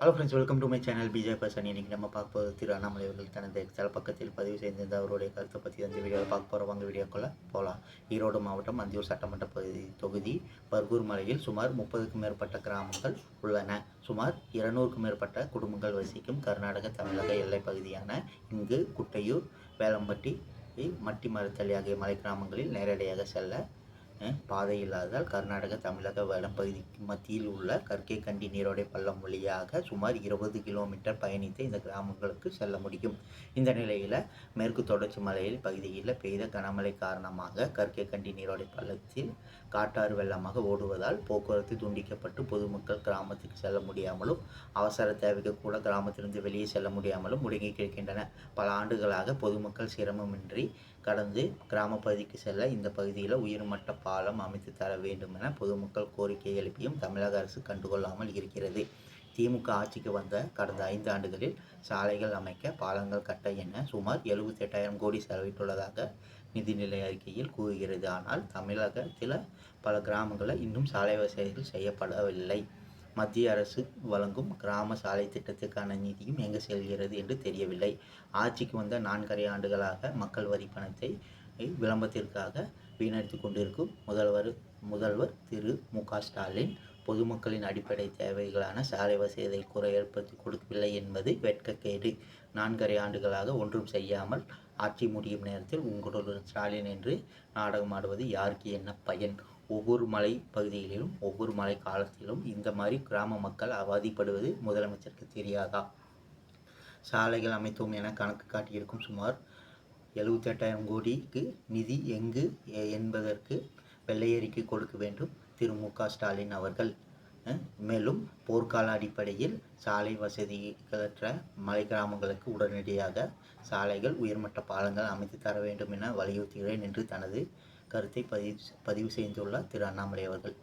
Hello friends welcome to my channel PJ person இன்றைக்கி நம்ம பார்க்க போகிறது திரு அண்ணாமலை அவர்கள் தனது எக்ஸல் பக்கத்தில் பதிவு செய்திருந்த அவருடைய கருத்தை பற்றி அந்த வீடியோவில் பார்க்க போகிறோம் வாங்க வீடியோக்குள்ளே போகலாம் ஈரோடு மாவட்டம் அந்தியூர் சட்டமன்ற பகுதி தொகுதி பர்கூர் மலையில் சுமார் முப்பதுக்கும் மேற்பட்ட கிராமங்கள் உள்ளன. சுமார் இருநூறுக்கும் மேற்பட்ட குடும்பங்கள் வசிக்கும் கர்நாடக தமிழக எல்லைப் பகுதியான இங்கு குட்டையூர் வேலம்பட்டி மட்டி மரத்தள்ளி ஆகிய மலை கிராமங்களில் நேரடியாக செல்ல பாதை இல்லாததால் கர்நாடக தமிழக வடபகுதிக்கு மத்தியில் உள்ள கற்கை கண்டி நீரோடை பள்ளம் வழியாக சுமார் இருபது கிலோமீட்டர் பயணித்து இந்த கிராமங்களுக்கு செல்ல முடியும். இந்த நிலையில் மேற்கு தொடர்ச்சி மலையில் பகுதியில் பெய்த கனமழை காரணமாக கற்கை கண்டி நீரோடை பள்ளத்தில் காட்டாறு வெள்ளமாக ஓடுவதால் போக்குவரத்து துண்டிக்கப்பட்டு பொதுமக்கள் கிராமத்துக்கு செல்ல முடியாமலும் அவசர தேவைக்கு கூட கிராமத்திலிருந்து வெளியே செல்ல முடியாமலும் முடங்கி கிடக்கின்றன. பல ஆண்டுகளாக பொதுமக்கள் சிரமமின்றி கடந்து கிராம பகுதிக்கு செல்ல இந்த பகுதியில் உயர்மட்ட பாலம் அமைத்து தர வேண்டும் என பொதுமக்கள் கோரிக்கை எழுப்பியும் தமிழக அரசு கண்டுகொள்ளாமல் இருக்கிறது. திமுக ஆட்சிக்கு வந்த கடந்த ஐந்து ஆண்டுகளில் சாலைகள் அமைக்க பாலங்கள் கட்ட என சுமார் எழுபத்தெட்டாயிரம் கோடி செலவிட்டுள்ளதாக நிதிநிலை அறிக்கையில் கூறுகிறது. ஆனால் தமிழகத்தில் பல கிராமங்களில் இன்னும் சாலை வசதிகள் செய்யப்படவில்லை. மத்திய அரசு வழங்கும் கிராம சாலை திட்டத்துக்கான நிதியும் எங்கு செல்கிறது என்று தெரியவில்லை. ஆட்சிக்கு வந்த நான்கரை ஆண்டுகளாக மக்கள் வரி பணத்தை விளம்பரத்திற்காக வீணடித்து கொண்டிருக்கும் முதல்வர் முதல்வர் திரு மு க ஸ்டாலின் பொதுமக்களின் அடிப்படை தேவைகளான சாலை வசதியை குறை ஏற்படுத்தி கொடுக்கவில்லை என்பது வெட்கக்கேடு. நான்கரை ஆண்டுகளாக ஒன்றும் செய்யாமல் ஆட்சி முடியும் நேரத்தில் உங்களுடன் ஸ்டாலின் என்று நாடகமாடுவது யாருக்கு என்ன பயன்? ஒவ்வொரு மலை பகுதிகளிலும் ஒவ்வொரு மழை காலத்திலும் இந்த மாதிரி கிராம மக்கள் அவதிப்படுவது முதலமைச்சருக்கு தெரியாதா? சாலைகள் அமைத்தோம் என கணக்கு காட்டியிருக்கும் சுமார் எழுபத்தெட்டாயிரம் கோடிக்கு நிதி எங்கு என்பதற்கு வெள்ளையறிக்கை கொடுக்க வேண்டும் திரு. மு. க. ஸ்டாலின் அவர்கள். மேலும் போர்க்கால அடிப்படையில் சாலை வசதிகளற்ற மலை கிராமங்களுக்கு உடனடியாக சாலைகள் உயர்மட்ட பாலங்கள் அமைத்து தர வேண்டும் என வலியுறுத்துகிறேன் என்று தனது கருத்தை பதிவு பதிவு செய்துள்ளார் திரு அண்ணாமலை அவர்கள்.